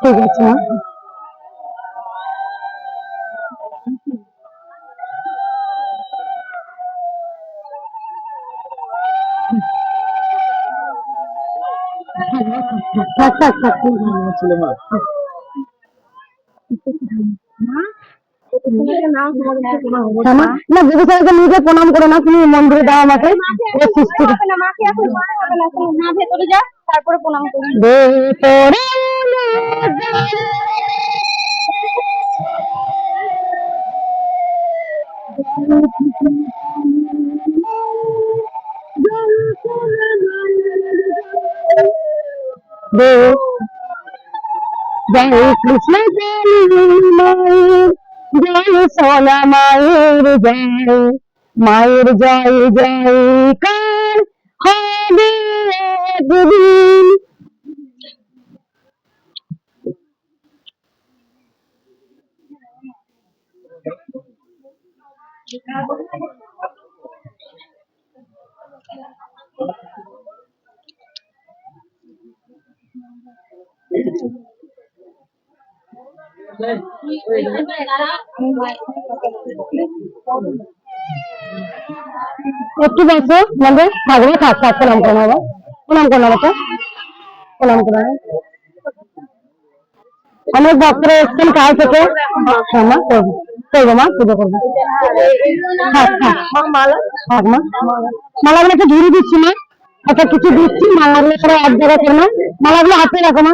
ঠিক আছে মা থাক থাক থাক খুব ভালো ছিল মা না দিদি স্যারকে নিজে প্রণাম করে না তুমি মন্দিরে দাও আমাকে না ভেতরে যা তারপরে প্রণাম দে জয় কৃষ্ণ জয় সোনা মায়ের জয় মায়ের জয় জয় কার হবে একদিন একটু বসো মানে থাকবে থাক থাক প্রণাম করে নেব প্রণাম করে নেব তো। প্রণাম করে। নেব অনেক ভক্তরা এসছেন কাল থেকে। হ্যাঁ মা করব। করব মা, পুজো করব। থাক মা মালাগুলো একটু ঝুড়ি দিচ্ছি মা। একটা কিছু দিচ্ছি। মালাগুলো সবাই এক জায়গায় করে মালাগুলো হাতে রাখো মা।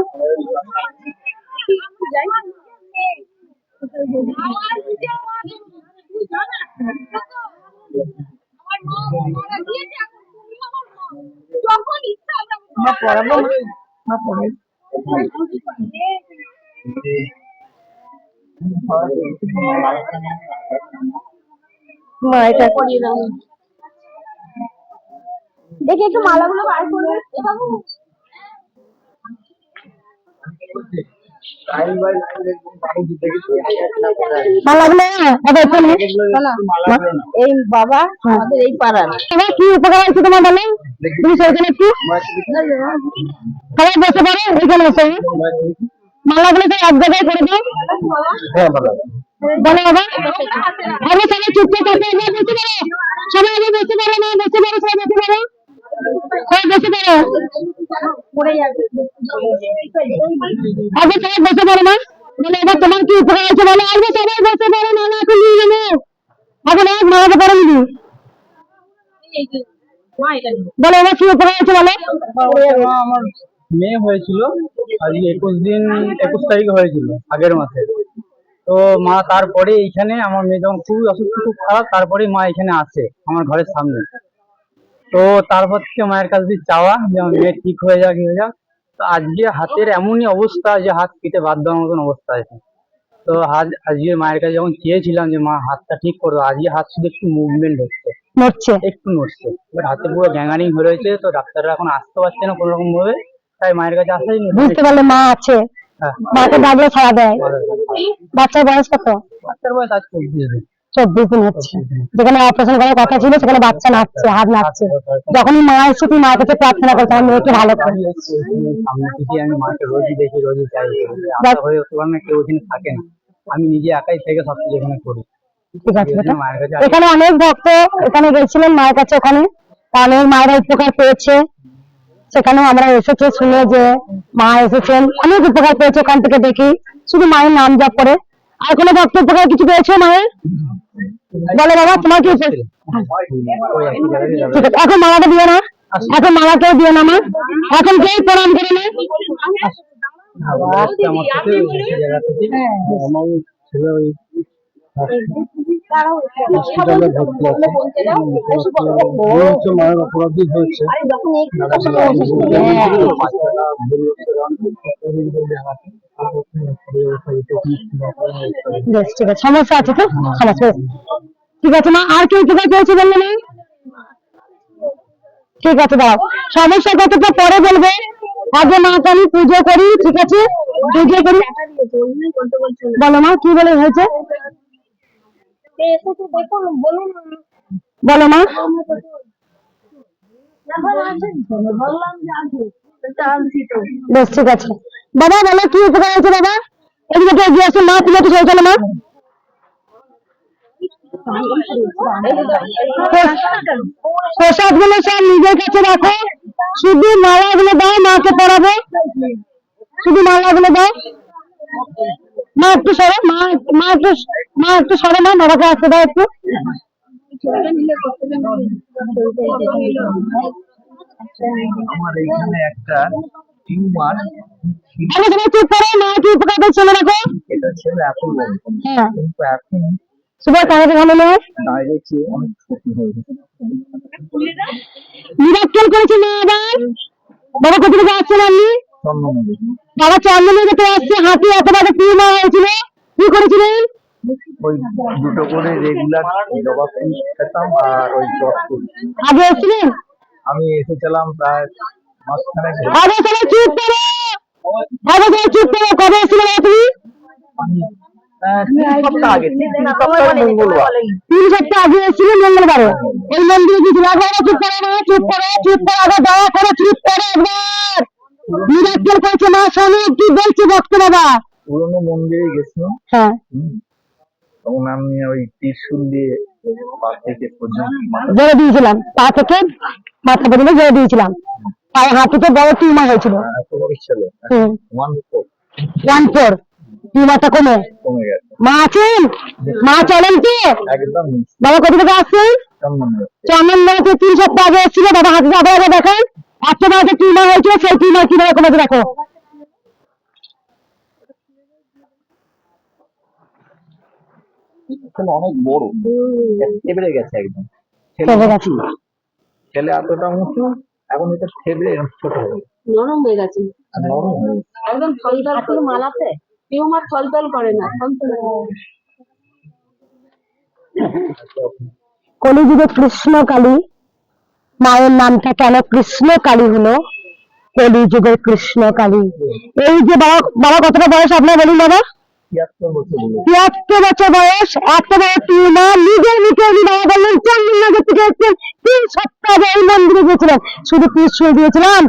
যখন ইচ্ছা মা পড়াবো মা পড়ে মা এটা করিয়ে দাও দেখি একটু মালাগুলো বার করবে বাবু এই বাবা আমাদের এই পাড়ার। কি উপকার আছে তোমার বলো তুমি সেখানে একটু সবাই বসে পারো এখানে বসে। মালাগুলো তো এক জায়গায় করে দাও। বলো বাবা। আগে সবাই চুপচাপ থাকবে এবার বসে পারো। সবাই আগে বসে পারো না বসে পারো সবাই বসে পারো। সবাই বসে পারো। আগে সবাই বসে পারো না। এবার তোমার কি উপকার আছে বলো। আগে সবাই বসে পারো না না এখন নিয়ে যাব। এখন এক মালাতে পারো বলো, এবার কি উপকার আছে বলো। আমার মেয়ে হয়েছিল আজকে একুশ দিন, একুশ তারিখ হয়েছিল, আগের মাসে। তো মা তারপরে এইখানে, আমার মেয়ে যখন খুবই অসুস্থ, খুব খারাপ তারপরে মা এখানে আসে, আমার ঘরের সামনে। তো তারপর থেকে মায়ের কাছ দিয়ে চাওয়া, যে আমার মেয়ে ঠিক হয়ে যাক হয়ে যাক। তো আজকে হাতের এমনই অবস্থা যে হাত কেটে বাদ দেওয়ার মতন অবস্থা আছে। তো হাত আজকে মায়ের কাছে যখন চেয়েছিলাম যে মা হাতটা ঠিক করো, আজকে হাত শুধু একটু মুভমেন্ট হচ্ছে। নড়ছে। একটু নড়ছে। এবার হাতে পুরো গ্যাঙ্গারিং হয়ে রয়েছে তো ডাক্তাররা এখন আসতে পারছে না কোনো রকম ভাবে তাই মায়ের কাছে আসাই বুঝতে পারলে মা আছে। হ্যাঁ। মাকে ডাকলে ছাড়া দেয়। বাচ্চার বয়স কত? বাচ্চার বয়স আজ চব্বিশ দিন। চব্বিশ দিন হচ্ছে। যেখানে অপারেশন করার কথা ছিল সেখানে বাচ্চা নাচছে হাত নাচছে। যখনই মা মায়ের কাছে প্রার্থনা করছ আমার মেয়েকে ভালো করে আমি মাকে রোজই দেখি রোজই চাই হয়ে কেউ ওখানে থাকে না। আমি নিজে একাই থেকে সব কিছু এখানে করি। এখানে অনেক ভক্ত এখানে গেছিলেন মায়ের কাছে ওখানে অনেক মায়েরা উপকার পেয়েছে সেখানেও আমরা এসেছি শুনে যে মা এসেছেন অনেক উপকার পেয়েছে ওখান থেকে দেখি শুধু মায়ের নাম জপ করে আর কোনো ভক্ত উপকার কিছু পেয়েছে মায়ের বলো বাবা তোমার কি এখন মালাটা দিও না এখন মালাকেও দিও না মা এখন কেউ প্রণাম করে না হসপিটালে ভর্তি আছে মায়ের অপরাধী হয়েছে। আরে যখন এই কথা বেশ ঠিক আছে সমস্যা আছে তো? সমস্যা ঠিক আছে মা আর কেউ উপকার পেয়েছে বললে না ঠিক আছে দাও সমস্যা কতটা পরে বলবে। আগে মাকে আমি পুজো করি ঠিক আছে? পুজো করি। বলো মা কি বলে হয়েছে? বলো মা। তা তো। বেশ ঠিক আছে। বাবা বলো কি উপকার হয়েছে বাবা? এদিকে একটু এগিয়ে আসো মা তুমি একটু চলো মা। প্রসাদগুলো সব নিজের কাছে রাখো। শুধু মালা গুলো দাও মাকে পড়াবো। শুধু মালা গুলো দাও। মা একটু সরো মা মা একটু মা একটু সরো মা বাবাকে আসতে দাও একটু। আমার এখানে একটা টিউমার আরে তুমি চুপ করো মা কি উপকার করে চলে রাখো। এটা ছিল এখন হ্যাঁ। কিন্তু এখন সুপার কাগজে ভালো নয় ডাইরেক্টলি অনেক ক্ষতি হয়ে গেছে। মিরাক্কেল করেছে মা আবার। বাবা কোথা থেকে আসছেন আপনি? বাবা চন্দন থেকে আসছে হাতি এত বড় টিউমার হয়েছিল। কি করেছিলেন? ওই দুটো করে রেগুলার জবা ফুল খেতাম আর ওই জব ফুল আগে এসেছিলেন? আমি এসেছিলাম প্রায় মাঝখানে আগে সবাই চুপ করো। আগে সবাই চুপ করো। কবে এসেছিলেন আপনি? আমি তিন সপ্তাহ আগে। এসেছিলেন মঙ্গলবারে। এই মন্দিরে চুপ করো চুপ করো চুপ করো। আগে দয়া করে চুপ করো একবার। মিরাক্কেল করেছে মা স্বামী কি বলছে ভক্ত বাবা পুরোনো মন্দিরে হ্যাঁ। তখন আমি ওই ত্রিশুল দিয়ে পা থেকে পর্যন্ত মাথা জোরে দিয়েছিলাম। পা থেকে মাথা পর্যন্ত জোরে দিয়েছিলাম। পায়ে হাঁটুতে বড় টিউমার হয়েছিল। ওয়ান ফোর টিউমারটা কমে। মা আছেন? মা চলেন একদম বাবা কোথা থেকে আসছেন? চন্দননগরতে তিন সপ্তাহ আগে এসেছিল। বাবা হাতে আবার আগে দেখেন। এত বড় একটা টিউমার হয়েছিল সেই টিউমার কীভাবে কমেছে দেখো। এখন অনেক বড়। থেবড়ে গেছে একদম। ছেলে এতটা উঁচু এখন এটা থেবড়ে ছোট হয়ে নরম হয়ে গেছে। আর। একদম থলথল করে। মালাতে টিউমার থলথল করে না কলিযুগে কৃষ্ণ কালী মায়ের নামটা কেন কৃষ্ণ কালী হলো? কলিযুগের কৃষ্ণ কালী এই যে বাবা বাবা কতটা বয়স আপনার বলুন বাবা? তিয়াত্তর বছর বয়স। এত বড় টিউমার নিজের মুখে উনি বাবা বললেন থেকে এসেছেন। তিন সপ্তাহ আগে এই মন্দিরে গেছিলেন শুধু পিস দিয়েছিলাম।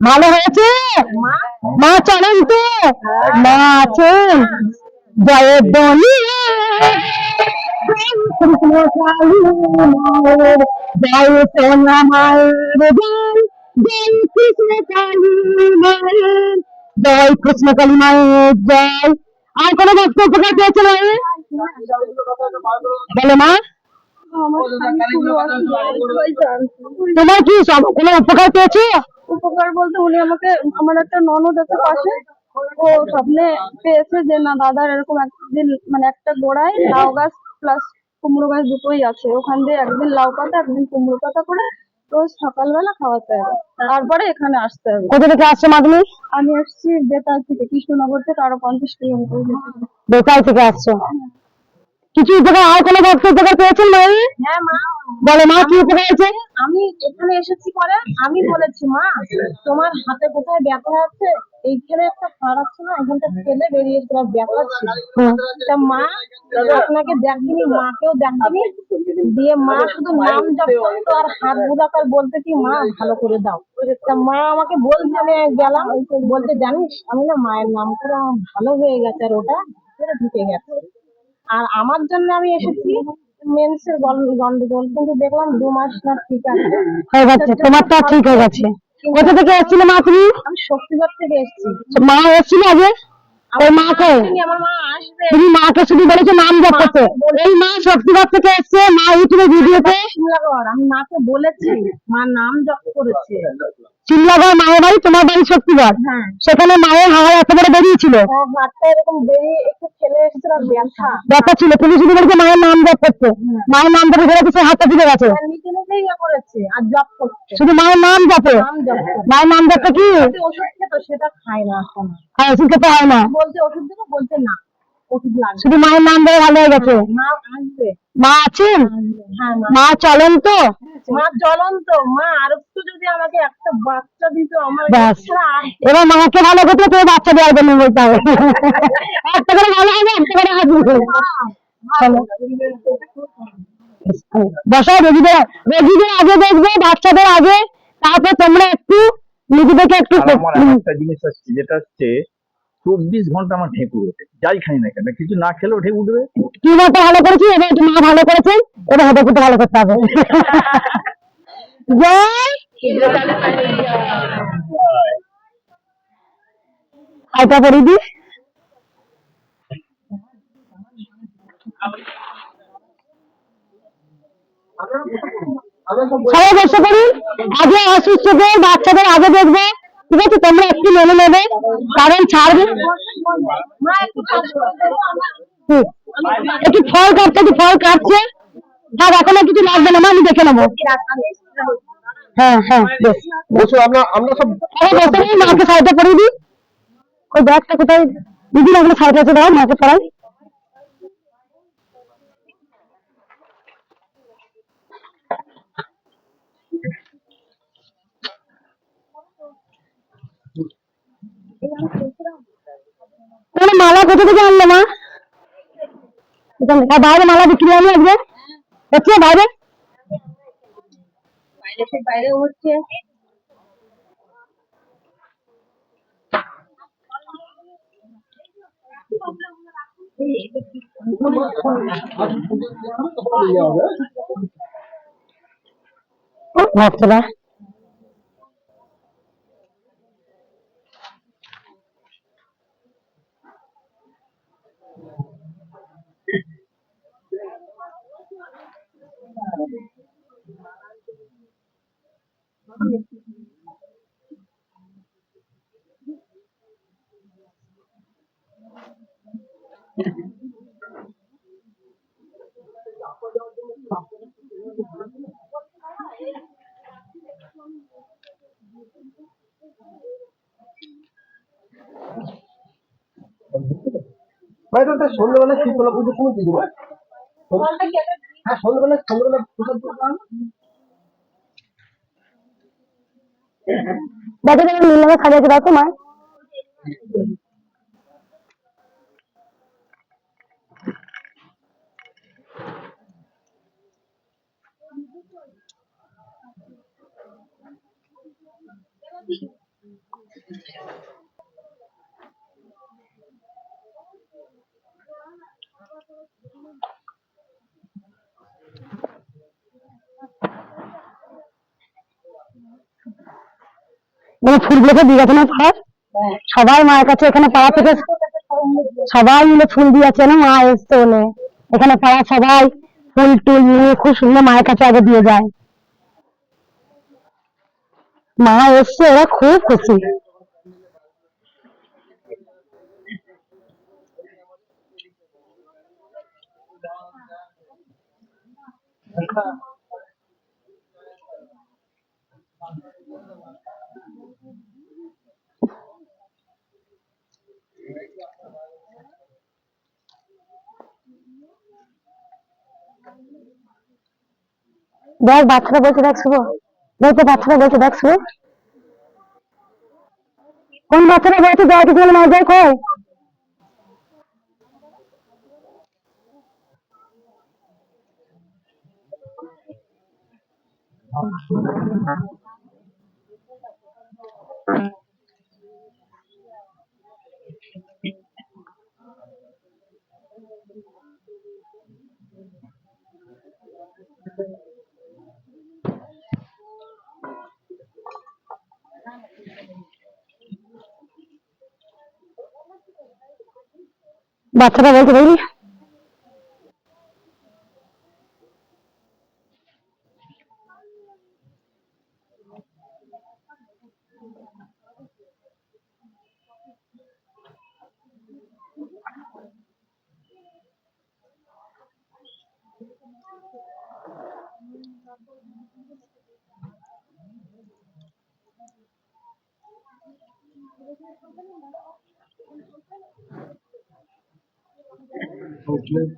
ভালো হয়েছে? মা। মা চলেন তো। মা আছেন। জয়ের দনি আর মা তোমার কি সব কোনো উপকার পেয়েছ উপকার বলতে উনি আমাকে, আমার একটা ননদ আছে পাশে, ও স্বপ্নে পেয়েছে যে না, দাদার এরকম একদিন মানে একটা গোড়ায় লাউ গাছ প্লাস কুমড়ো গাছ দুটোই আছে। ওখান দিয়ে একদিন লাউ পাতা একদিন কুমড়ো পাতা করে রোজ সকালবেলা খাওয়াতে হবে। তারপরে এখানে আসতে হবে। কোথা থেকে আসছো মা আমি আসছি বেতাল থেকে কৃষ্ণনগর থেকে আরও পঞ্চাশ কিলোমিটার বেতাল থেকে আসছো? কিছু উপকার আর কোনো ভক্ত উপকার পেয়েছেন হ্যাঁ মা। বলে মা কি উপকার হয়েছে আমি এখানে এসেছি পরে আমি বলেছি মা তোমার হাতে কোথায় ব্যথা আছে? এইখানে একটা হাড় আছে না, এখানটা ফেলে বেরিয়েছিল আর ব্যথা ছিল তা মা আপনাকে দেখেনি, মাকেও দেখেনি। দিয়ে মা শুধু নাম জপ করতো আর হাত বুঝাকার বলতে কি, মা, ভালো করে দাও। তা মা আমাকে বলতে আমি গেলাম। বলতে জানিস, আমি না মায়ের নাম করে আমার ভালো হয়ে গেছে আর ওটা ঢুকে গেছে। আর আমার জন্য আমি এসেছি মেন্সের গন্ডগোল, কিন্তু দেখলাম দু মাস না ঠিক আছে। গেছে তোমারটা ঠিক হয়ে গেছে। কোথা থেকে এসেছিলে মা তুমি? আমি শক্তিগড় থেকে এসেছি। মা এসেছিল আগে? ওই মাকে? তুমি আমার মা আসবে। তুমি মাকে শুধু বলেছ নাম জপ করতে এই মা শক্তিগড় থেকে এসছে মা ইউটিউবে ভিডিওতে। আমি মাকে বলেছি মা নাম জপ করেছে। চিল্লাগড় মায়ের বাড়ি তোমার বাড়ি শক্তিগড়। হ্যাঁ। সেখানে মায়ের হাওয়া এত বড় বেরিয়েছিল। ব্যাপার ছিল শুধু বলেছ মায়ের নাম জপ করতে মায়ের নাম জপে ধরে সে হাতটা ফিরে গেছে। নিচে ইয়ে জপ শুধু মায়ের নাম জপে জপ মায়ের নাম জপটা কি? বলছে ওষুধ খেতো হয় না। শুধু মায়ের নাম ধরে ভালো হয়ে গেছে। মা আছেন? হ্যাঁ মা। মা চলেন তো। মা জ্বলন্ত। মা আর একটু যদি আমাকে একটা বাচ্চা দিত আমার এবার মাকে ভালো করতে তুমি বাচ্চা দেওয়ার জন্য বলতে হবে। একটা করে ভালো হবে একটা করে রোগীদের রোগীদের আগে দেখবে বাচ্চাদের আগে। তারপর তোমরা একটু নিজেদেরকে একটু আমার একটা জিনিস আছে যেটা হচ্ছে চব্বিশ ঘণ্টা আমার ঢেকুর ওঠে যাই খাই না কেন, কিছু না খেলেও ঢেকুর উঠবে। কি মতো ভালো করেছি এবার একটু মা ভালো করেছেন এবার হেঁটে ফুটে ভালো করতে হবে। আইটা পড়ি দি সবাই বসে পড়ি আগে অসুস্থদের বাচ্চাদের আগে দেখবে। ঠিক আছে তোমরা একটু মেনে নেবে কারণ ছাড়বে একটু আমার ফল কাটছে একটু ফল কাটছে। থাক এখন আর কিছু লাগবে না আমি দেখে নেব। হ্যাঁ হ্যাঁ বেশ। বলছো আমরা আমরা সব আরে বসে মাকে সাইডে পড়িয়ে দিই। ওই ব্যাগটা কোথায়? দিদি সাইডে আছে দাও মাকে পড়াই তোমার মালা কোথা থেকে আনলো মা? এখান থেকে। আর বাইরে মালা বিক্রি হয়নি আজকে? হচ্ছে বাইরে। বাইরে হচ্ছে। ভক্তরা ভাই তো সন্ধ্যেবেলা শীতলা পুজোর সময় দিয়ে দেবো হ্যাঁ সন্ধ্যেবেলা সন্ধ্যেবেলা প্রসাদ তুমি নীলমে সাজাতে দাও তো মা মানে ফুলগুলোকে দিয়ে গেছে না পাড়ার সবাই মায়ের কাছে এখানে পাড়া থেকে সবাই মিলে ফুল দিয়েছে না? মা এসছে বলে। এখানে পাড়া সবাই ফুল টুল নিয়ে খুব সুন্দর মায়ের কাছে আগে দিয়ে যায়। মা এসছে ওরা খুব খুশি। দেখ বাচ্চারা বলছে, দেখ শুভ। দেখ তো বাচ্চারা বলছে, দেখ শুভ। কোন বাচ্চারা বলছে জয় কিছু বলে না জয় club.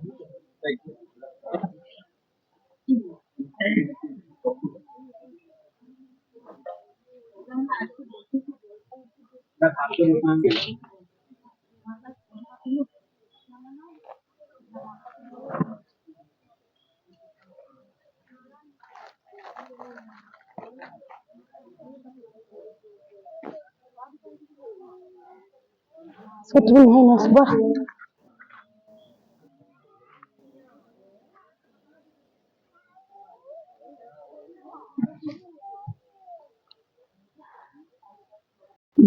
Kita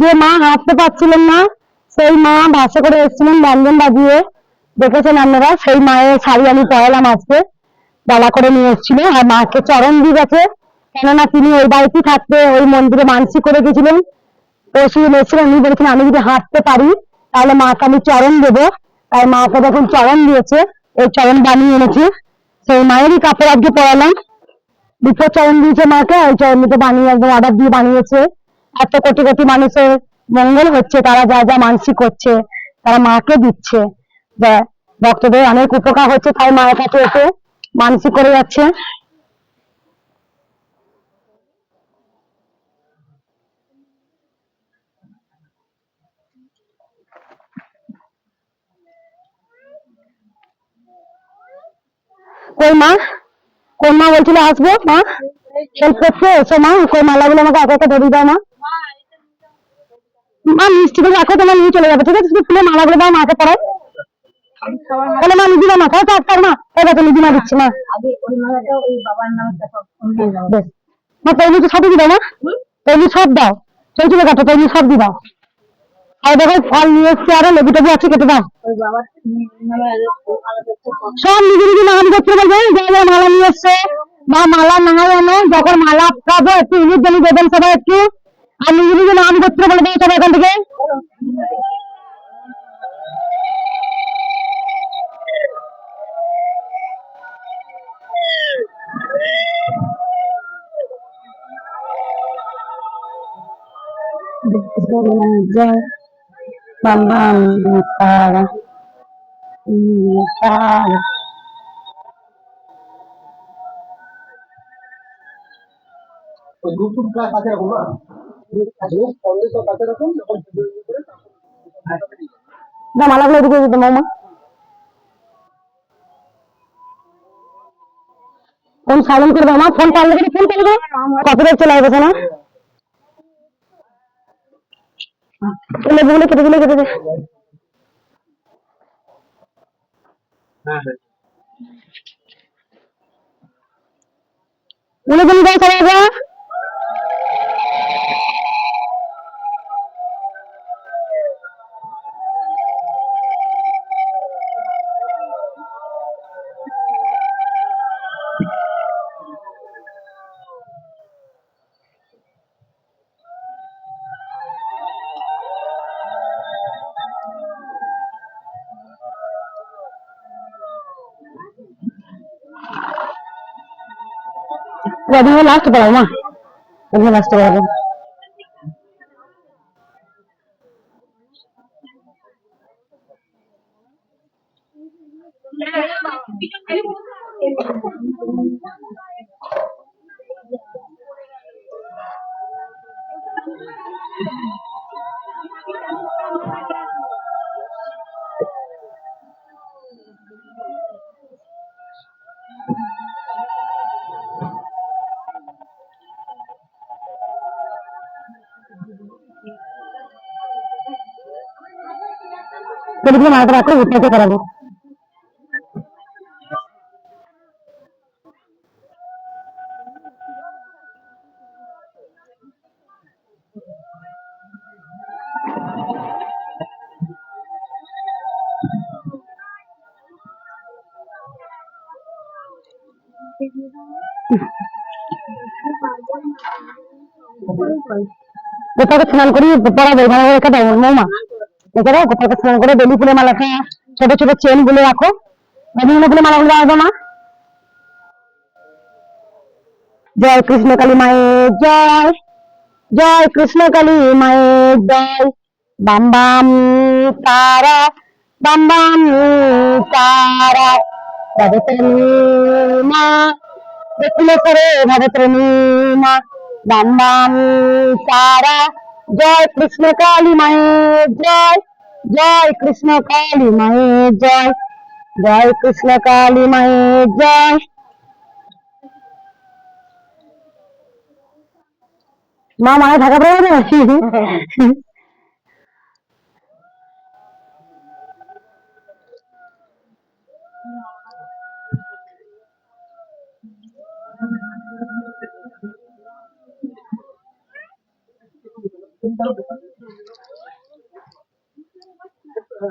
যে মা হাঁটতে পারছিলেন না, সেই মা বাসে করে এসেছিলেন ব্যঞ্জন বাজিয়ে। দেখেছেন আপনারা, সেই মায়ের শাড়ি আমি পড়ালাম আজকে ডালা করে নিয়ে এসেছিল। আর মাকে চরণ দিয়ে গেছে। কেননা তিনি ওই বাড়িতেই থাকতে ওই মন্দিরে মানসিক করে গেছিলেন। পরশু দিন এসেছিলেন, উনি বলেছেন, আমি যদি হাঁটতে পারি, তাহলে মাকে আমি চরণ দেবো। তাই মাকে যখন চরণ দিয়েছে, এই চরণ বানিয়ে এনেছি, সেই মায়েরই কাপড় আজকে পরালাম। দুটো চরণ দিয়েছে মাকে ওই চরণ দুটো বানিয়ে একদম অর্ডার দিয়ে বানিয়েছে। এত কোটি কোটি মানুষের মঙ্গল হচ্ছে, তারা যা যা মানসিক করছে, তারা মাকে দিচ্ছে। ভক্তদের অনেক উপকার হচ্ছে, তাই মায়ের কাছে এসে মানসিক করে যাচ্ছে। কই মা? কোন মা বলছিল আসব? মা? হেল্প করছে? এসো মা, কই মালাগুলো আমাকে একে একে ধরিয়ে দাও মা। মা মিষ্টিগুলো রাখো, তোমার নিয়ে চলে যাবে, ঠিক আছে? ফুলে মালাগুলো দাও, মাকে পড়াই তাহলে মা নিজে মা তাও চার চার মা। এই দেখো নিজে মা, দিচ্ছি মা। মা তৈরি তো সবই দাও মা? তৈরি সব দাও। চৈতুকে কাটো তৈরি সব দি দাও আর দেখো, ফল নিয়ে এসছি আরও, লেবু টেবু আছে, কেটে দাও। সব নিজে নিজে নাম করতে বলবে যা যা, মালা নিয়ে এসছে। বা মালা না যখন মালা খাব, একটু ইলিশ জমি দেবেন সবাই একটু। আর নিজে নিজে নাম করতে বলে দেবে সবাই এখান থেকে? জয় বাম বাম তারা তারা ওই দুটো প্রায় কাছে রাখুন না মালাগুলো এদিকে দিতে মামা ফোন সাইলেন্ট করে দাও মা ফোন পারলে করে ফোন করবে কপিরাইট চলে আসবে না লেবুগুলো কেটে দিলে কেটে দে উনি তুমি দাও ಅದು ಲಾಸ್ಟ್ ಬರಮ್ಮ ಅದು ಲಾಸ್ಟ್ ಬರಲ್ಲ Thank you. করাবো রেডি মালাটা রাখো উঠতে করাবো গোপালকে স্নান করি পড়াবো ভালো করে রেখে দাও মৌমা দাও গোপালকে স্নান করে বেলি ফুলের মালাটা ছোট ছোট চেনগুলো রাখো। বিভিন্ন ফুলের মালাগুলো রাখব মা। জয় কৃষ্ণ কালী মায়ের জয়। জয় কৃষ্ণ কালী মায়ের জয়। বাম বাম তারা বাম বাম তারা, জয় কৃষ্ণ কালী মায়ের জয়। जय कृष्ण काली मई जय जय कृष्ण काली मई जय मा मारा ढाका बड़ा 好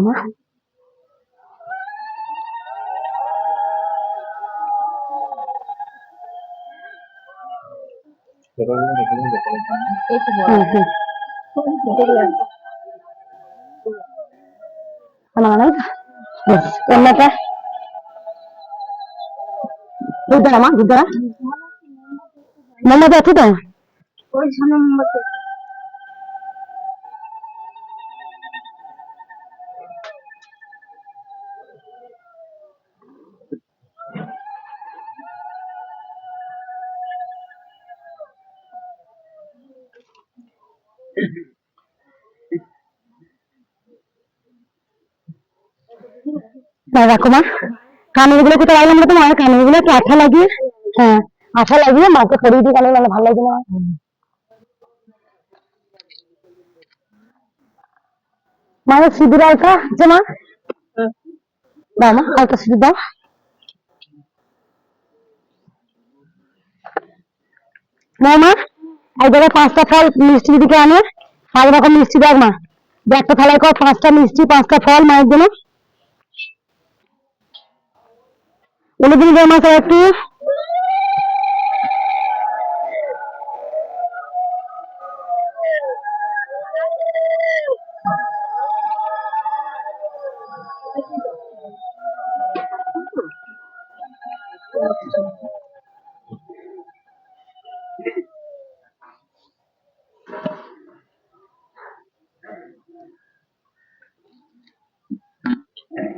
吗？আমার নাই বেশ, অন্যটা দুধ রাখো মা। কানেরগুলো কোথায় রাখলাম না তোমার? কানেরগুলো একটু আঠা লাগিয়ে হ্যাঁ মা দাও মা দাও। মা। এক পাঁচটা ফল মিষ্টি দিদিকে আনে, পাঁচ রকম মিষ্টি দেখ মা। একটা থালায় কর, পাঁচটা মিষ্টি, পাঁচটা ফল মায়ের জন্য। দিন মা একটু